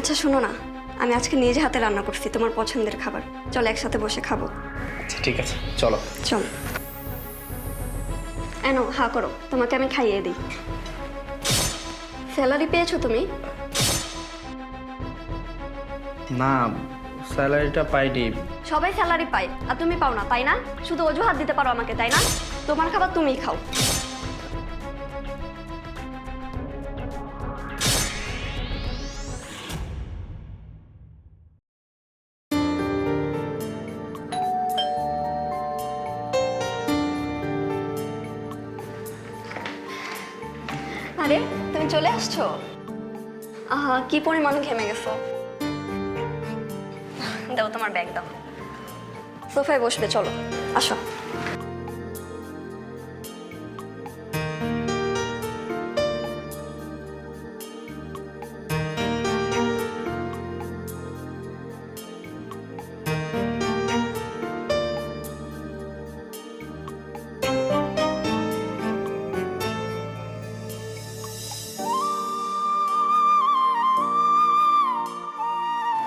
আচ্ছা শোনো না। আমি আজকে নিজ হাতে রান্না করছি তোমার পছন্দের খাবার। চলো একসাথে বসে খাব। আচ্ছা ঠিক আছে। চলো। চল। এনো হা করো। তোমাকে আমি খাইয়ে দিই। স্যালারি পেয়েছ তুমি? না স্যালারিটা পাইনি। সবাই স্যালারি পায় আর তুমি পাও না। তাই না? শুধু অজুহাত দিতে পারো আমাকে তাই না? তোমার খাবার তুমিই খাও। আরে তুমি চলে আসছো? আহা, কি পরিমাণ ঘেমে গেছো? দাও তোমার ব্যাগ, দাও। সোফায় বসবে, চলো, আসো।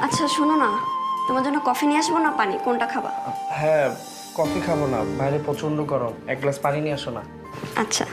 আচ্ছা শোনো না। তোমার জন্য কফি নিয়ে আসব না পানি? কোনটা খাবা? হ্যাঁ কফি খাব না। বাইরে প্রচণ্ড গরম। এক গ্লাস পানি নিয়ে আসো না। আচ্ছা।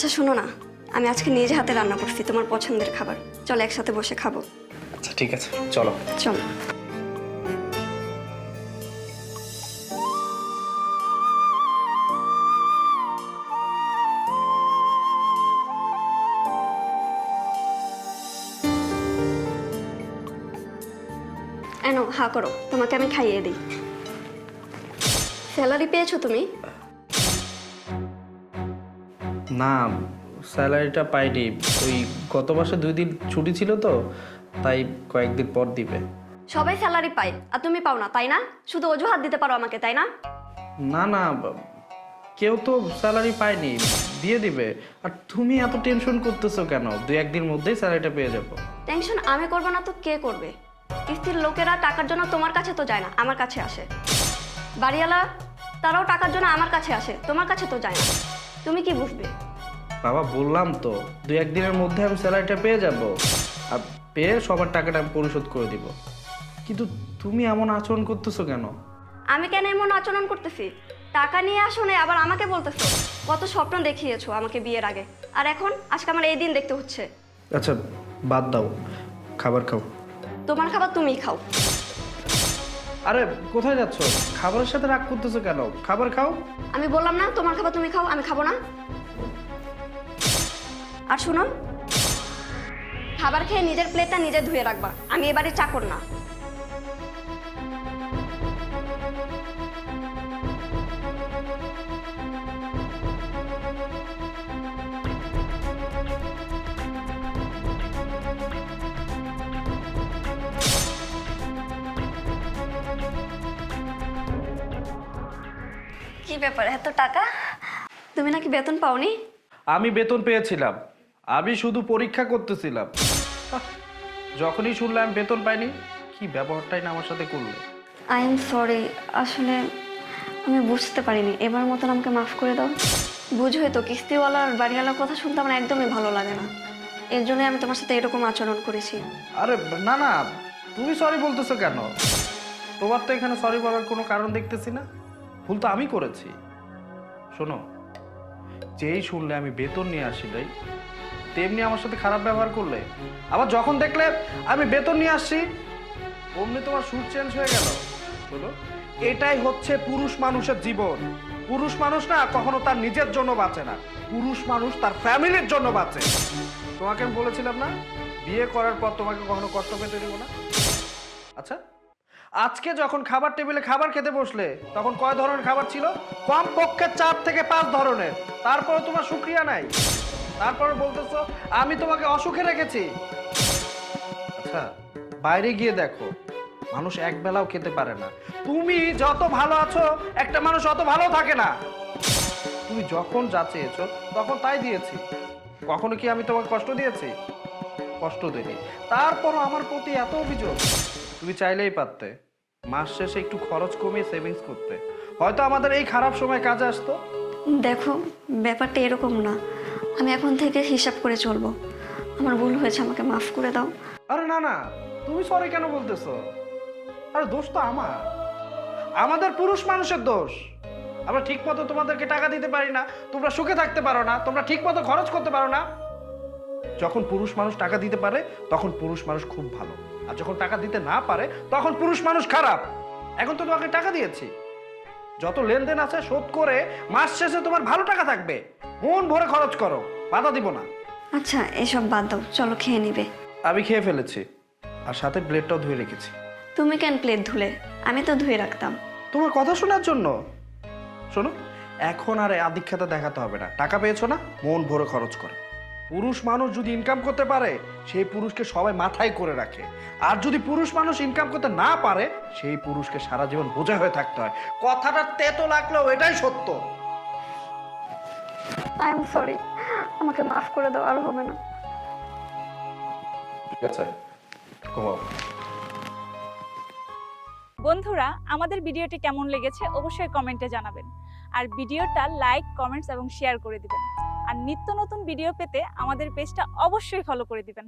আচ্ছা শোনো না। আমি আজকে নিজ হাতে রান্না করছি তোমার পছন্দের খাবার। চলো একসাথে বসে খাব। আচ্ছা ঠিক আছে চলো। চলো। এনো হা করো তোমাকে আমি খাইয়ে দিই। স্যালারি পেয়েছ তুমি? না স্যালারিটা পাইনি। ওই গত মাসে দুই দিন ছুটি ছিল তো তাই কয়েকদিন পর দিবে। সবাই স্যালারি পায় আর তুমি পাও না তাই না? শুধু অজুহাত দিতে পারো আমাকে তাই না? না না কেউ তো স্যালারি পায়নি দিয়ে দিবে। আর তুমি এত টেনশন করতেছো কেন? দুই একদিন মধ্যেই স্যালারিটা পেয়ে যাব। টেনশন আমি করব না তো কে করবে? কিস্তির লোকেরা টাকার জন্য তোমার কাছে তো যায় না আমার কাছে আসে। বাড়িওয়ালা তারাও টাকার জন্য আমার কাছে আসে তোমার কাছে তো যায় না। তুমি কি বুঝবে? বাবা বললাম তো দুই একদিনের মধ্যে আমি স্যালারিটা পেয়ে যাব। আর পেয়ে সবার টাকাটা আমি পরিশোধ করে দিব। কিন্তু তুমি এমন আচরণ করতেছো কেন? আমি কেন এমন আচরণ করতেছি? টাকা নিয়ে আসো না আবার আমাকে বলতেছো। কত স্বপ্ন দেখিয়েছো আমাকে বিয়ের আগে। আর এখন? আজকে আমার এই দিন দেখতে হচ্ছে। আচ্ছা বাদ দাও। খাবার খাও। তোমার খাবার তুমিই খাও। আরে, কোথায় যাচ্ছ? খাবারের সাথে রাগ করতেছো কেন? খাবার খাও। আমি বললাম না, তোমার খাবার তুমি খাও, আমি খাব না। আর শোনো, খাবার খেয়ে নিজের প্লেটটা নিজে ধুয়ে রাখবা। আমি এবারে চাকর না। কি ব্যাপার? এত টাকা? তুমি নাকি বেতন পাওনি? আমি বেতন পেয়েছিলাম। আমি শুধু পরীক্ষা করতেছিলাম। আহ, যখনই শুনলাম বেতন পাইনি কি ব্যবহারটাই না আমার সাথে করলে। আই এম সরি আসলে আমি বুঝতে পারিনি। এবার মতন আমাকে মাফ করে দাও। বুঝোই তো কিস্তিওয়ালার বাড়িওয়ালার কথা শুনতে আমার একদমই ভালো লাগে না। এর জন্যই আমি তোমার সাথে এরকম আচরণ করেছি। আরে না না তুমি সরি বলতেছো কেন? তোমার তো এখানে সরি বলার কোনো কারণ দেখতেছি না। ভুল তো আমি করেছি। শোনো, যেই শুনলে আমি বেতন নিয়ে আসিলাই তেমনি আমার সাথে খারাপ ব্যবহার করলে, আবার যখন দেখলে আমি বেতন নিয়ে আসছি, অমনি তোমার সুর চেঞ্জ হয়ে গেল। বলো এটাই হচ্ছে পুরুষ মানুষের জীবন। পুরুষ মানুষ না কখনো তার নিজের জন্য বাঁচে না, পুরুষ মানুষ তার ফ্যামিলির জন্য বাঁচে। তোমাকে আমি বলেছিলাম না, বিয়ে করার পর তোমাকে কখনো কষ্ট পেতে দেবো না? আচ্ছা? আজকে যখন খাবার টেবিলে খাবার খেতে বসলে, তখন কয় ধরনের খাবার ছিল? কম পক্ষে চার থেকে পাঁচ ধরনের। তারপরে তোমার সুক্রিয়া নাই। তারপরে বলতেছো, আমি তোমাকে অসুখে রেখেছি। আচ্ছা বাইরে গিয়ে দেখো, মানুষ এক বেলাও খেতে পারে না। তুমি যত ভালো আছো, একটা মানুষ অত ভালো থাকে না। তুমি যখন যা চেয়েছো, তখন তাই দিয়েছি। কখনো কি আমি তোমাকে কষ্ট দিয়েছি? কষ্ট দিইনি। তারপরও আমার প্রতি এত অভিযোগ। তুমি চাইলেই পারতে। মাস শেষে একটু খরচ কমিয়ে সেভিংস করতে। হয়তো আমাদের এই খারাপ সময় কাজে আসতো। দেখো ব্যাপারটা এরকম না। আমি এখন থেকে হিসাব করে চলবো। আমার ভুল হয়েছে আমাকে মাফ করে দাও। আরে না না তুমি সরি কেন বলতেছো? আরে দোষ তো আমার। আমাদের পুরুষ মানুষের দোষ। আমরা ঠিক মতো তোমাদেরকে টাকা দিতে পারি না তোমরা সুখে থাকতে পারো না তোমরা ঠিক মতো খরচ করতে পারো না। যখন পুরুষ মানুষ টাকা দিতে পারে তখন পুরুষ মানুষ খুব ভালো। আর যখন টাকা দিতে না পারে তখন পুরুষ মানুষ খারাপ। এখন তো তোমাকে টাকা দিয়েছি। যত লেনদেন আছে শোধ করে মাস শেষে তোমার ভালো টাকা থাকবে। মন ভরে খরচ করো বাধা দিব না। আচ্ছা এসব বাদ দাও চলো খেয়ে নিবে। আমি খেয়ে ফেলেছি আর সাথে প্লেটটাও ধুয়ে রেখেছি। তুমি কেন প্লেট ধুলে? আমি তো ধুয়ে রাখতাম। তোমার কথা শোনার জন্য? শোনো এখন আর এই আধিক্ষেতা দেখাতে হবে না। টাকা পেয়েছ না? মন ভরে খরচ করে। পুরুষ মানুষ যদি ইনকাম করতে পারে সেই পুরুষকে সবাই মাথায় করে রাখে। আর যদি পুরুষ মানুষ ইনকাম করতে না পারে সেই পুরুষকে সারা জীবন বোঝা হয়ে থাকতে হয়। কথাটা তেতো লাগলেও এটাই সত্য। আই এম সরি আমাকে মাফ করে দাও আর হবে না। ঠিক আছে ঘুমাও। বন্ধুরা আমাদের ভিডিওটি কেমন লেগেছে অবশ্যই কমেন্টে জানাবেন। আর ভিডিওটা লাইক কমেন্টস এবং শেয়ার করে দিবেন। আর নিত্য নতুন ভিডিও পেতে আমাদের পেজটা অবশ্যই ফলো করে দিবেন।